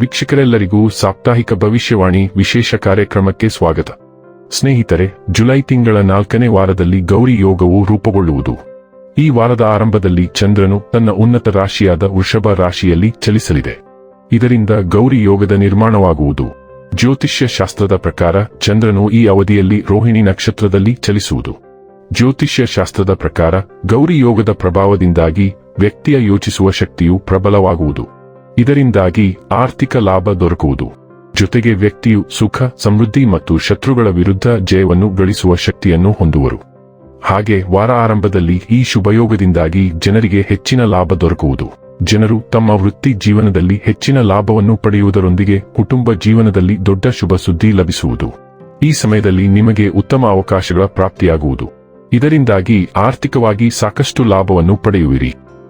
ವೀಕ್ಷಕರೆಲ್ಲರಿಗೂ ಸಾಪ್ತಾಹಿಕ ಭವಿಷ್ಯವಾಣಿ ವಿಶೇಷ ಕಾರ್ಯಕ್ರಮಕ್ಕೆ ಸ್ವಾಗತ. ಸ್ನೇಹಿತರೆ, ಜುಲೈ ತಿಂಗಳ ನಾಲ್ಕನೇ ವಾರದಲ್ಲಿ ಗೌರಿ ಯೋಗವು ರೂಪುಗೊಳ್ಳುವುದು. ಈ ವಾರದ ಆರಂಭದಲ್ಲಿ ಚಂದ್ರನು ತನ್ನ ಉನ್ನತ ರಾಶಿಯಾದ ವೃಷಭ ರಾಶಿಯಲ್ಲಿ ಚಲಿಸಲಿದೆ. ಇದರಿಂದ ಗೌರಿ ಯೋಗದ ನಿರ್ಮಾಣವಾಗುವುದು. ಜ್ಯೋತಿಷ್ಯ ಶಾಸ್ತ್ರದ ಪ್ರಕಾರ ಚಂದ್ರನು ಈ ಅವಧಿಯಲ್ಲಿ ರೋಹಿಣಿ ನಕ್ಷತ್ರದಲ್ಲಿ ಚಲಿಸುವುದು. ಜ್ಯೋತಿಷ್ಯ ಶಾಸ್ತ್ರದ ಪ್ರಕಾರ ಗೌರಿ ಯೋಗದ ಪ್ರಭಾವದಿಂದಾಗಿ ವ್ಯಕ್ತಿಯ ಯೋಚಿಸುವ ಶಕ್ತಿಯು ಪ್ರಬಲವಾಗುವುದು. ಇದರಿಂದಾಗಿ ಆರ್ಥಿಕ ಲಾಭ ದೊರಕುವುದು. ಜೊತೆಗೆ ವ್ಯಕ್ತಿಯು ಸುಖ, ಸಮೃದ್ಧಿ ಮತ್ತು ಶತ್ರುಗಳ ವಿರುದ್ಧ ಜಯವನ್ನು ಗಳಿಸುವ ಶಕ್ತಿಯನ್ನು ಹೊಂದುವರು. ಹಾಗೆ ವಾರ ಆರಂಭದಲ್ಲಿ ಈ ಶುಭಯೋಗದಿಂದಾಗಿ ಜನರಿಗೆ ಹೆಚ್ಚಿನ ಲಾಭ ದೊರಕುವುದು. ಜನರು ತಮ್ಮ ವೃತ್ತಿ ಜೀವನದಲ್ಲಿ ಹೆಚ್ಚಿನ ಲಾಭವನ್ನು ಪಡೆಯುವುದರೊಂದಿಗೆ ಕುಟುಂಬ ಜೀವನದಲ್ಲಿ ದೊಡ್ಡ ಶುಭ ಸುದ್ದಿ ಲಭಿಸುವುದು. ಈ ಸಮಯದಲ್ಲಿ ನಿಮಗೆ ಉತ್ತಮ ಅವಕಾಶಗಳ ಪ್ರಾಪ್ತಿಯಾಗುವುದು. ಇದರಿಂದಾಗಿ ಆರ್ಥಿಕವಾಗಿ ಸಾಕಷ್ಟು ಲಾಭವನ್ನು ಪಡೆಯುವಿರಿ.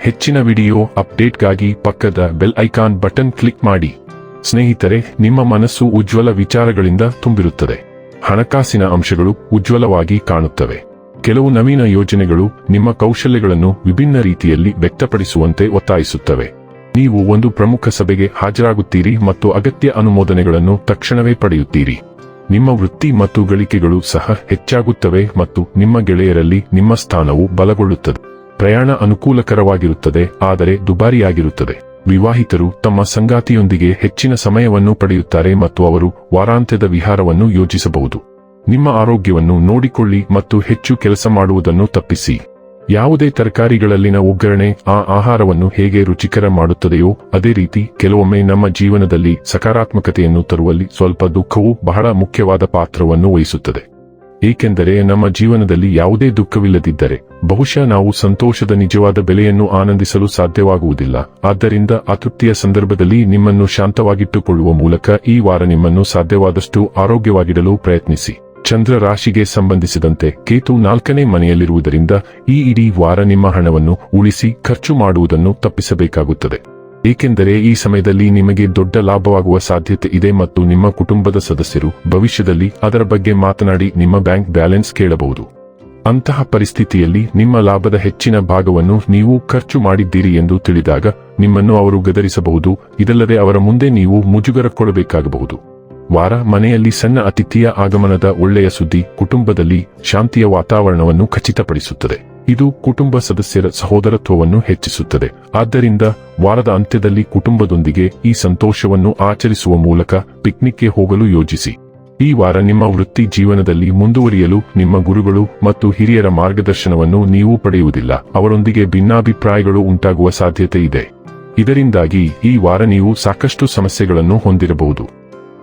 ಹೆಚ್ಚಿನ ವಿಡಿಯೋ ಅಪ್ಡೇಟ್ಗಾಗಿ ಪಕ್ಕದ ಬೆಲ್ ಐಕಾನ್ ಬಟನ್ ಕ್ಲಿಕ್ ಮಾಡಿ. ಸ್ನೇಹಿತರೆ, ನಿಮ್ಮ ಮನಸ್ಸು ಉಜ್ವಲ ವಿಚಾರಗಳಿಂದ ತುಂಬಿರುತ್ತದೆ. ಹಣಕಾಸಿನ ಅಂಶಗಳು ಉಜ್ವಲವಾಗಿ ಕಾಣುತ್ತವೆ. ಕೆಲವು ನವೀನ ಯೋಜನೆಗಳು ನಿಮ್ಮ ಕೌಶಲ್ಯಗಳನ್ನು ವಿಭಿನ್ನ ರೀತಿಯಲ್ಲಿ ವ್ಯಕ್ತಪಡಿಸುವಂತೆ ಒತ್ತಾಯಿಸುತ್ತವೆ. ನೀವು ಒಂದು ಪ್ರಮುಖ ಸಭೆಗೆ ಹಾಜರಾಗುತ್ತೀರಿ ಮತ್ತು ಅಗತ್ಯ ಅನುಮೋದನೆಗಳನ್ನು ತಕ್ಷಣವೇ ಪಡೆಯುತ್ತೀರಿ. ನಿಮ್ಮ ವೃತ್ತಿ ಮತ್ತು ಗಳಿಕೆಗಳು ಸಹ ಹೆಚ್ಚಾಗುತ್ತವೆ ಮತ್ತು ನಿಮ್ಮ ಗೆಳೆಯರಲ್ಲಿ ನಿಮ್ಮ ಸ್ಥಾನವು ಬಲಗೊಳ್ಳುತ್ತದೆ. ಪ್ರಯಾಣ ಅನುಕೂಲಕರವಾಗಿರುತ್ತದೆ, ಆದರೆ ದುಬಾರಿಯಾಗಿರುತ್ತದೆ. ವಿವಾಹಿತರು ತಮ್ಮ ಸಂಗಾತಿಯೊಂದಿಗೆ ಹೆಚ್ಚಿನ ಸಮಯವನ್ನು ಪಡೆಯುತ್ತಾರೆ ಮತ್ತು ಅವರು ವಾರಾಂತ್ಯದ ವಿಹಾರವನ್ನು ಯೋಜಿಸಬಹುದು. ನಿಮ್ಮ ಆರೋಗ್ಯವನ್ನು ನೋಡಿಕೊಳ್ಳಿ ಮತ್ತು ಹೆಚ್ಚು ಕೆಲಸ ಮಾಡುವುದನ್ನು ತಪ್ಪಿಸಿ. ಯಾವುದೇ ತರಕಾರಿಗಳಲ್ಲಿನ ಒಗ್ಗರಣೆ, ಆ ಆಹಾರವನ್ನು ಹೇಗೆ ರುಚಿಕರ ಮಾಡುತ್ತದೆಯೋ, ಅದೇ ರೀತಿ ಕೆಲವೊಮ್ಮೆ ನಮ್ಮ ಜೀವನದಲ್ಲಿ ಸಕಾರಾತ್ಮಕತೆಯನ್ನು ತರುವಲ್ಲಿ ಸ್ವಲ್ಪ ದುಃಖವು ಬಹಳ ಮುಖ್ಯವಾದ ಪಾತ್ರವನ್ನು ವಹಿಸುತ್ತದೆ. ಏಕೆಂದರೆ ನಮ್ಮ ಜೀವನದಲ್ಲಿ ಯಾವುದೇ ದುಃಖವಿಲ್ಲದಿದ್ದರೆ, ಬಹುಶಃ ನಾವು ಸಂತೋಷದ ನಿಜವಾದ ಬೆಲೆಯನ್ನು ಆನಂದಿಸಲು ಸಾಧ್ಯವಾಗುವುದಿಲ್ಲ. ಆದ್ದರಿಂದ ಅತೃಪ್ತಿಯ ಸಂದರ್ಭದಲ್ಲಿ ನಿಮ್ಮನ್ನು ಶಾಂತವಾಗಿಟ್ಟುಕೊಳ್ಳುವ ಮೂಲಕ ಈ ವಾರ ನಿಮ್ಮನ್ನು ಸಾಧ್ಯವಾದಷ್ಟು ಆರೋಗ್ಯವಾಗಿಡಲು ಪ್ರಯತ್ನಿಸಿ. ಚಂದ್ರ ರಾಶಿಗೆ ಸಂಬಂಧಿಸಿದಂತೆ ಕೇತು ನಾಲ್ಕನೇ ಮನೆಯಲ್ಲಿರುವುದರಿಂದ ಈ ಇಡೀ ವಾರ ನಿಮ್ಮ ಹಣವನ್ನು ಉಳಿಸಿ ಖರ್ಚು ಮಾಡುವುದನ್ನು ತಪ್ಪಿಸಬೇಕಾಗುತ್ತದೆ. ಏಕೆಂದರೆ ಈ ಸಮಯದಲ್ಲಿ ನಿಮಗೆ ದೊಡ್ಡ ಲಾಭವಾಗುವ ಸಾಧ್ಯತೆ ಇದೆ ಮತ್ತು ನಿಮ್ಮ ಕುಟುಂಬದ ಸದಸ್ಯರು ಭವಿಷ್ಯದಲ್ಲಿ ಅದರ ಬಗ್ಗೆ ಮಾತನಾಡಿ ನಿಮ್ಮ ಬ್ಯಾಂಕ್ ಬ್ಯಾಲೆನ್ಸ್ ಕೇಳಬಹುದು. ಅಂತಹ ಪರಿಸ್ಥಿತಿಯಲ್ಲಿ ನಿಮ್ಮ ಲಾಭದ ಹೆಚ್ಚಿನ ಭಾಗವನ್ನು ನೀವು ಖರ್ಚು ಮಾಡಿದ್ದೀರಿ ಎಂದು ತಿಳಿದಾಗ ನಿಮ್ಮನ್ನು ಅವರು ಗದರಿಸಬಹುದು, ಇದಲ್ಲದೆ ಅವರ ಮುಂದೆ ನೀವು ಮುಜುಗರಕ್ಕೊಳಬೇಕಾಗಬಹುದು ವಾರ ಮನೆಯಲ್ಲಿ ಸಣ್ಣ ಅತಿಥಿಯ ಆಗಮನದ ಒಳ್ಳೆಯ ಸುದ್ದಿ ಕುಟುಂಬದಲ್ಲಿ ಶಾಂತಿಯ ವಾತಾವರಣವನ್ನು ಖಚಿತಪಡಿಸುತ್ತದೆ. ಇದು ಕುಟುಂಬ ಸದಸ್ಯರ ಸಹೋದರತ್ವವನ್ನು ಹೆಚ್ಚಿಸುತ್ತದೆ. ಆದ್ದರಿಂದ ವಾರದ ಅಂತ್ಯದಲ್ಲಿ ಕುಟುಂಬದೊಂದಿಗೆ ಈ ಸಂತೋಷವನ್ನು ಆಚರಿಸುವ ಮೂಲಕ ಪಿಕ್ನಿಕ್ಗೆ ಹೋಗಲು ಯೋಜಿಸಿ. ಈ ವಾರ ನಿಮ್ಮ ವೃತ್ತಿ ಜೀವನದಲ್ಲಿ ಮುಂದುವರಿಯಲು ನಿಮ್ಮ ಗುರುಗಳು ಮತ್ತು ಹಿರಿಯರ ಮಾರ್ಗದರ್ಶನವನ್ನು ನೀವು ಪಡೆಯುವುದಿಲ್ಲ. ಅವರೊಂದಿಗೆ ಭಿನ್ನಾಭಿಪ್ರಾಯಗಳು ಉಂಟಾಗುವ ಸಾಧ್ಯತೆ ಇದೆ. ಇದರಿಂದಾಗಿ ಈ ವಾರ ನೀವು ಸಾಕಷ್ಟು ಸಮಸ್ಯೆಗಳನ್ನು ಹೊಂದಿರಬಹುದು.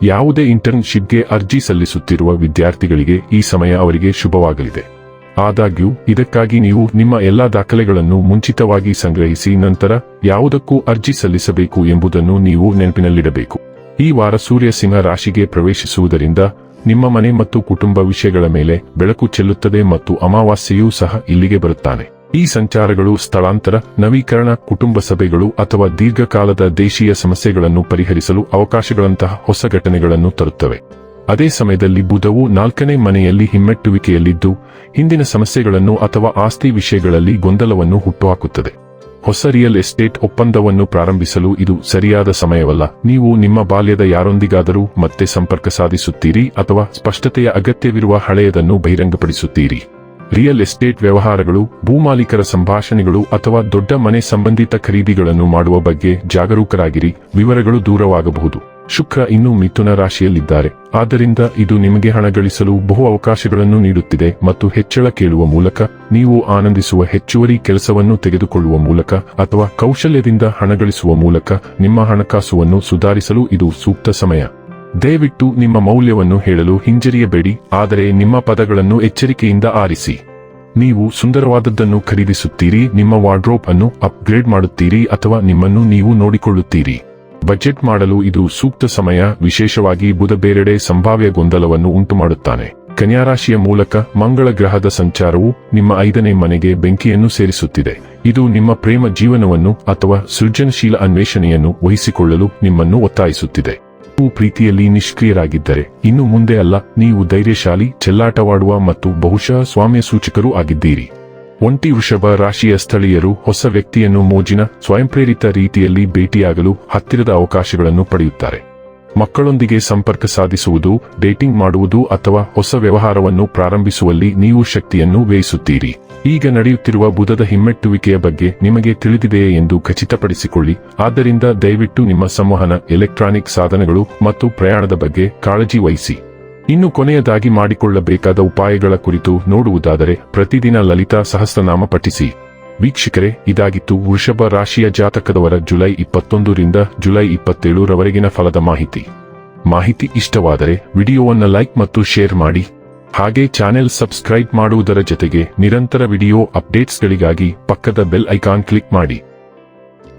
ಯಾವುದೇ ಇಂಟರ್ನ್ಶಿಪ್ಗೆ ಅರ್ಜಿ ಸಲ್ಲಿಸುತ್ತಿರುವ ವಿದ್ಯಾರ್ಥಿಗಳಿಗೆ ಈ ಸಮಯ ಅವರಿಗೆ ಶುಭವಾಗಲಿದೆ. ಆದಾಗ್ಯೂ, ಇದಕ್ಕಾಗಿ ನೀವು ನಿಮ್ಮ ಎಲ್ಲಾ ದಾಖಲೆಗಳನ್ನು ಮುಂಚಿತವಾಗಿ ಸಂಗ್ರಹಿಸಿ ನಂತರ ಯಾವುದಕ್ಕೂ ಅರ್ಜಿ ಸಲ್ಲಿಸಬೇಕು ಎಂಬುದನ್ನು ನೀವು ನೆನಪಿನಲ್ಲಿಡಬೇಕು. ಈ ವಾರ ಸೂರ್ಯ ಸಿಂಹ ರಾಶಿಗೆ ಪ್ರವೇಶಿಸುವುದರಿಂದ ನಿಮ್ಮ ಮನೆ ಮತ್ತು ಕುಟುಂಬ ವಿಷಯಗಳ ಮೇಲೆ ಬೆಳಕು ಚೆಲ್ಲುತ್ತದೆ ಮತ್ತು ಅಮಾವಾಸ್ಯೆಯೂ ಸಹ ಇಲ್ಲಿಗೆ ಬರುತ್ತಾನೆ. ಈ ಸಂಚಾರಗಳು ಸ್ಥಳಾಂತರ, ನವೀಕರಣ, ಕುಟುಂಬ ಸಭೆಗಳು ಅಥವಾ ದೀರ್ಘಕಾಲದ ದೇಶೀಯ ಸಮಸ್ಯೆಗಳನ್ನು ಪರಿಹರಿಸಲು ಅವಕಾಶಗಳಂತಹ ಹೊಸ ಘಟನೆಗಳನ್ನು ತರುತ್ತವೆ. ಅದೇ ಸಮಯದಲ್ಲಿ ಬುಧವು ನಾಲ್ಕನೇ ಮನೆಯಲ್ಲಿ ಹಿಮ್ಮೆಟ್ಟುವಿಕೆಯಲ್ಲಿದ್ದು ಹಿಂದಿನ ಸಮಸ್ಯೆಗಳನ್ನು ಅಥವಾ ಆಸ್ತಿ ವಿಷಯಗಳಲ್ಲಿ ಗೊಂದಲವನ್ನು ಹುಟ್ಟುಹಾಕುತ್ತದೆ. ಹೊಸ ರಿಯಲ್ ಎಸ್ಟೇಟ್ ಒಪ್ಪಂದವನ್ನು ಪ್ರಾರಂಭಿಸಲು ಇದು ಸರಿಯಾದ ಸಮಯವಲ್ಲ. ನೀವು ನಿಮ್ಮ ಬಾಲ್ಯದ ಯಾರೊಂದಿಗಾದರೂ ಮತ್ತೆ ಸಂಪರ್ಕ ಸಾಧಿಸುತ್ತೀರಿ ಅಥವಾ ಸ್ಪಷ್ಟತೆಯ ಅಗತ್ಯವಿರುವ ಹಳೆಯದನ್ನು ಬಹಿರಂಗಪಡಿಸುತ್ತೀರಿ. ರಿಯಲ್ ಎಸ್ಟೇಟ್ ವ್ಯವಹಾರಗಳು ಭೂಮಾಲೀಕರ ಸಂಭಾಷಣೆಗಳು ಅಥವಾ ದೊಡ್ಡ ಮನೆ ಸಂಬಂಧಿತ ಖರೀದಿಗಳನ್ನು ಮಾಡುವ ಬಗ್ಗೆ ಜಾಗರೂಕರಾಗಿರಿ, ವಿವರಗಳು ದೂರವಾಗಬಹುದು. ಶುಕ್ರ ಇನ್ನೂ ಮಿಥುನ ರಾಶಿಯಲ್ಲಿದ್ದಾರೆ. ಆದ್ದರಿಂದ ಇದು ನಿಮಗೆ ಹಣ ಗಳಿಸಲು ಬಹು ಅವಕಾಶಗಳನ್ನು ನೀಡುತ್ತಿದೆ ಮತ್ತು ಹೆಚ್ಚಳ ಕೇಳುವ ಮೂಲಕ, ನೀವು ಆನಂದಿಸುವ ಹೆಚ್ಚುವರಿ ಕೆಲಸವನ್ನು ತೆಗೆದುಕೊಳ್ಳುವ ಮೂಲಕ ಅಥವಾ ಕೌಶಲ್ಯದಿಂದ ಹಣ ಗಳಿಸುವ ಮೂಲಕ ನಿಮ್ಮ ಹಣಕಾಸುವನ್ನು ಸುಧಾರಿಸಲು ಇದು ಸೂಕ್ತ ಸಮಯ. ದಯವಿಟ್ಟು ನಿಮ್ಮ ಮೌಲ್ಯವನ್ನು ಹೇಳಲು ಹಿಂಜರಿಯಬೇಡಿ, ಆದರೆ ನಿಮ್ಮ ಪದಗಳನ್ನು ಎಚ್ಚರಿಕೆಯಿಂದ ಆರಿಸಿ. ನೀವು ಸುಂದರವಾದದ್ದನ್ನು ಖರೀದಿಸುತ್ತೀರಿ, ನಿಮ್ಮ ವಾರ್ಡ್ರೋಬ್ ಅನ್ನು ಅಪ್ಗ್ರೇಡ್ ಮಾಡುತ್ತೀರಿ ಅಥವಾ ನಿಮ್ಮನ್ನು ನೀವು ನೋಡಿಕೊಳ್ಳುತ್ತೀರಿ. ಬಜೆಟ್ ಮಾಡಲು ಇದು ಸೂಕ್ತ ಸಮಯ, ವಿಶೇಷವಾಗಿ ಬುಧ ಬೇರೆಡೆ ಸಂಭಾವ್ಯ ಗೊಂದಲವನ್ನು ಉಂಟುಮಾಡುತ್ತಾನೆ. ಕನ್ಯಾರಾಶಿಯ ಮೂಲಕ ಮಂಗಳ ಗ್ರಹದ ಸಂಚಾರವು ನಿಮ್ಮ ಐದನೇ ಮನೆಗೆ ಬೆಂಕಿಯನ್ನು ಸೇರಿಸುತ್ತಿದೆ. ಇದು ನಿಮ್ಮ ಪ್ರೇಮ ಜೀವನವನ್ನು ಅಥವಾ ಸೃಜನಶೀಲ ಅನ್ವೇಷಣೆಯನ್ನು ವಹಿಸಿಕೊಳ್ಳಲು ನಿಮ್ಮನ್ನು ಒತ್ತಾಯಿಸುತ್ತಿದೆ. ನೀವು ಪ್ರೀತಿಯಲ್ಲಿ ನಿಷ್ಕ್ರಿಯರಾಗಿದ್ದರೆ, ಇನ್ನು ಮುಂದೆ ಅಲ್ಲ, ನೀವು ಧೈರ್ಯಶಾಲಿ, ಚೆಲ್ಲಾಟವಾಡುವ ಮತ್ತು ಬಹುಶಃ ಸ್ವಾಮ್ಯ ಸೂಚಕರೂ ಆಗಿದ್ದೀರಿ. ಒಂಟಿ ವೃಷಭ ರಾಶಿಯ ಸ್ಥಳೀಯರು ಹೊಸ ವ್ಯಕ್ತಿಯನ್ನು ಮೋಜಿನ ಸ್ವಯಂಪ್ರೇರಿತ ರೀತಿಯಲ್ಲಿ ಭೇಟಿಯಾಗಲು ಹತ್ತಿರದ ಅವಕಾಶಗಳನ್ನು ಪಡೆಯುತ್ತಾರೆ. ಮಕ್ಕಳೊಂದಿಗೆ ಸಂಪರ್ಕ ಸಾಧಿಸುವುದು, ಡೇಟಿಂಗ್ ಮಾಡುವುದು ಅಥವಾ ಹೊಸ ವ್ಯವಹಾರವನ್ನು ಪ್ರಾರಂಭಿಸುವಲ್ಲಿ ನೀವು ಶಕ್ತಿಯನ್ನು ವ್ಯಯಿಸುತ್ತೀರಿ. ಈಗ ನಡೆಯುತ್ತಿರುವ ಬುಧದ ಹಿಮ್ಮೆಟ್ಟುವಿಕೆಯ ಬಗ್ಗೆ ನಿಮಗೆ ತಿಳಿದಿದೆಯೇ ಎಂದು ಖಚಿತಪಡಿಸಿಕೊಳ್ಳಿ. ಆದ್ದರಿಂದ ದಯವಿಟ್ಟು ನಿಮ್ಮ ಸಂವಹನ, ಎಲೆಕ್ಟ್ರಾನಿಕ್ ಸಾಧನಗಳು ಮತ್ತು ಪ್ರಯಾಣದ ಬಗ್ಗೆ ಕಾಳಜಿ ವಹಿಸಿ. ಇನ್ನು ಕೊನೆಯದಾಗಿ ಮಾಡಿಕೊಳ್ಳಬೇಕಾದ ಉಪಾಯಗಳ ಕುರಿತು ನೋಡುವುದಾದರೆ ಪ್ರತಿದಿನ ಲಲಿತಾ ಸಹಸ್ರನಾಮ ಪಠಿಸಿ. ವೀಕ್ಷಕರೇ, ಇದಾಗಿತ್ತು ವೃಷಭ ರಾಶಿಯ ಜಾತಕದವರ ಜುಲೈ ಇಪ್ಪತ್ತೊಂದರಿಂದ ಜುಲೈ ಇಪ್ಪತ್ತೇಳರವರೆಗಿನ ಫಲದ ಮಾಹಿತಿ. ಮಾಹಿತಿ ಇಷ್ಟವಾದರೆ ವಿಡಿಯೋವನ್ನು ಲೈಕ್ ಮತ್ತು ಶೇರ್ ಮಾಡಿ. ಹಾಗೆ ಚಾನೆಲ್ ಸಬ್ಸ್ಕ್ರೈಬ್ ಮಾಡುವುದರ ಜೊತೆಗೆ ನಿರಂತರ ವಿಡಿಯೋ ಅಪ್ಡೇಟ್ಸ್ಗಳಿಗಾಗಿ ಪಕ್ಕದ ಬೆಲ್ ಐಕಾನ್ ಕ್ಲಿಕ್ ಮಾಡಿ.